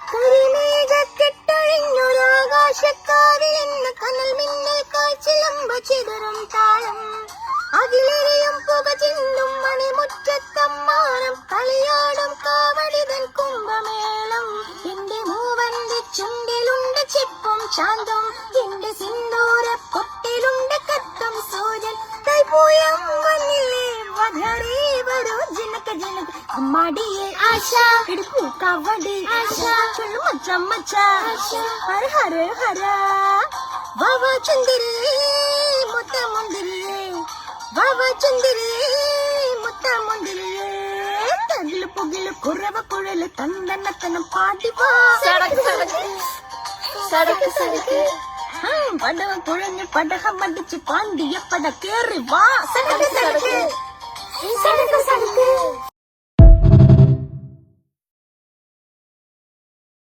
കരിമേഘക്കെട്ടഴിഞ്ഞൊരാകാശക്കാവിൽ ഇന്ന് കനൽ മിന്നൽ കാഴ്ചിലമ്പ ചിതറും താളം. അതിലെറിയും പുക ചിന്തും മണിമുറ്റത്തമ്മാനം കളിയാടും കാവടിതൻ കുംഭമേളം. എന്റെ ചുണ്ടിലുണ്ട് ചിപ്പും ശാന്തം എന്റെ സിന്ദൂര மடியில் ஆஷா. இடுப்பு கவடி. ஆஷா. சொல்லு மச்சா மச்சா ஹர ஹர ஹர. வா வா சுந்தரி. முத்த முந்திரி வா வா சுந்தரி. முத்த முந்திரி தகிலு புகிலு குறவ குழலு தந்தனத்தனம் பாடி வா. சடக்கு சடக்கு. சடக்கு சடக்கு. படவன் குழஞ்சு படகம் அடிச்சு பாண்டிய பட கேறி வா. சடக்கு சடக்கு.